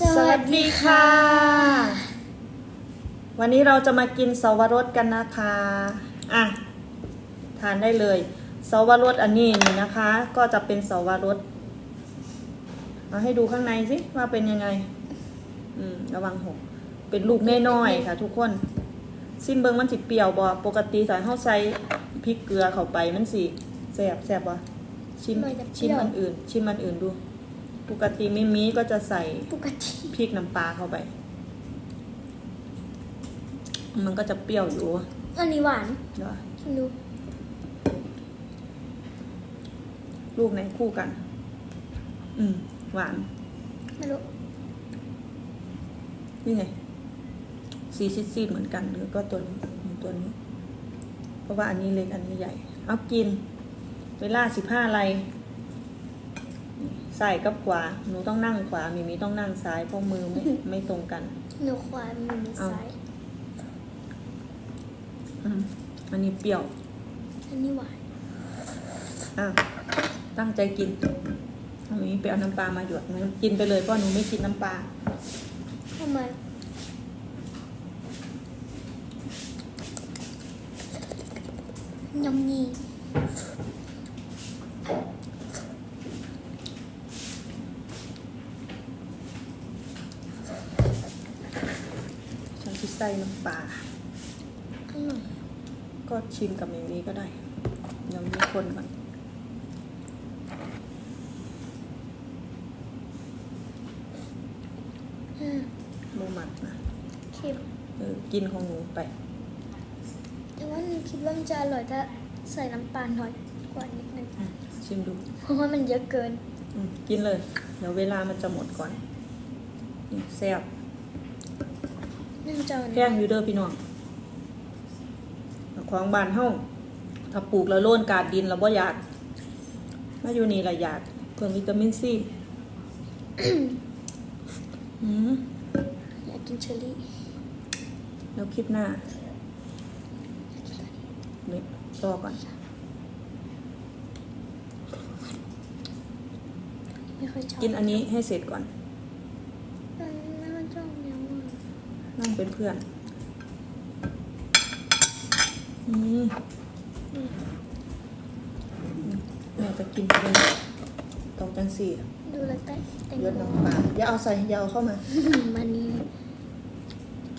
สวัสดีค่ะ วันนี้เราจะมากินสวรสกันนะคะ อะ ทานได้เลย สวรสอันนี้นี่นะคะ ก็จะเป็นสวรสเอาให้ดูข้างในสิว่าเป็นยังไง อืม ระวังหก เป็นลูกน้อยๆค่ะ ทุกคนซิมเบิงมันสิเปรี้ยวบ่ปกติสายเฮาใส่พริกเกลือเข้าไปมันสิแซ่บแซ่บบ่ชิมมันจะเปรี้ชิมยวอันอื่น ชิมอันอื่นดู ปกติมิมีก็จะใส่ปกติพริกน้ำปลาเข้าไป มันก็จะเปรี้ยวอยู่อันนี้หวานเดี๋ยวชิมดูลูกไหนคู่กัน อืม หวาน ไม่รู้ นี่ไง สีซีดๆเหมือนกันหรือก็ตัวนี้ตัวนี้ เพราะว่าอันนี้เล็กอันนี้ใหญ่ เอากิน เวลาสิบห้าอะไร ใส่กับขวา หนูต้องนั่งขวา มีมีต้องนั่งซ้าย เพราะมือไม่ไม่ตรงกัน หนูขวามือมือซ้ายอืมอันนี้เปรี้ยว อันนี้หวาน อะ ตั้งใจกินทำนี้ไปเอาน้ำปลามาหยดหนูกินไปเลยเพราะหนูไม่กินน้ำปลาทำไมยำยี ฉันคิด ใส่น้ำปลาอร่อยก็ชิมกับอย่างนี้ก็ได้ยังมีคนก่อนอ่าโมหมักนะเค็มเออกินของหนูไป แต่ว่าหนูคิดว่ามันจะอร่อยถ้าใส่น้ำตาลน้อยกว่านิดนึงอืมชิมดู เพราะว่ามันเยอะเกิน อืมกินเลย เดี๋ยวเวลามันจะหมดก่อนนี่แซ่บ นึ่งเจ้าแพงอยู่เด้อพี่น้องของบานเฮาถ้าปลูกแล้วโล่นกาดดินแล้วบ่อยากมาอยู่นี่ละอยากเพิ่มวิตามินซีอืมอยากกินเชอร์รี่ แล้วคลิปหน้านี่รอก่อน ไม่ค่อยชอบกินอันนี้ให้เสร็จก่อนมันไม่ค่อยชอบเนื้อวัว นั่งเป็นเพื่อนอืมแม่จะกินเป็นตองจังสี่ดูแล้วแต่แต่ยศน้ำปลาอย่าเอาใส่อย่าเอาเข้ามา มันนี่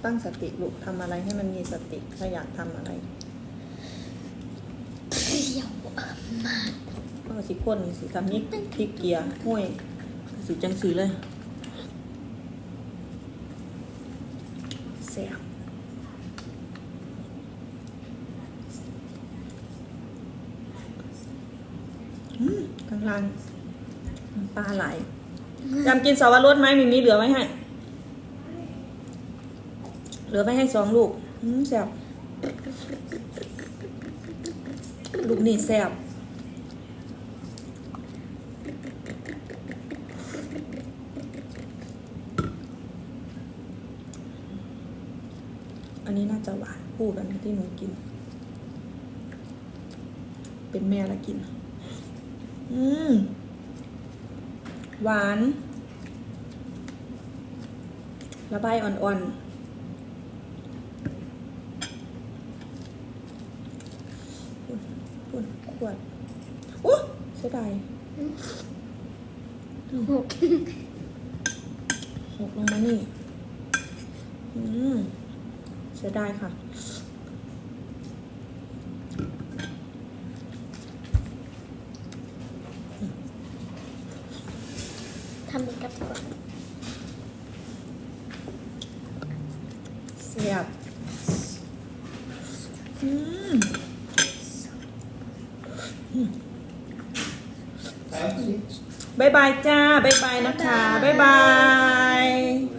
ตั้งสติลูกทำอะไรให้มันมีสติถ้าอยากทำอะไรเปรี้ยวมากก็สิคนสิทำนี้พริกเกียร์ห้วยสิจังสีเลย แซ่บอืมกำลังน้ำปลาไหลจำกินสาวรสไหมมีมีเหลือไว้ให้ เหลือไว้ให้สองลูกอืมแซ่บลูกนี่แซ่บ อันนี้น่าจะหวานคู่กันที่หนูกิน เป็นแม่ละกิน อืม หวาน ระบายอ่อนๆปุ่นปุ่นขวดโอ้เสียดายหกหกลงมานี่ อืม เสียดายค่ะ ทำอีกกับก่อนเสียบอืมบายบายจ้าบายบายนะคะบายบาย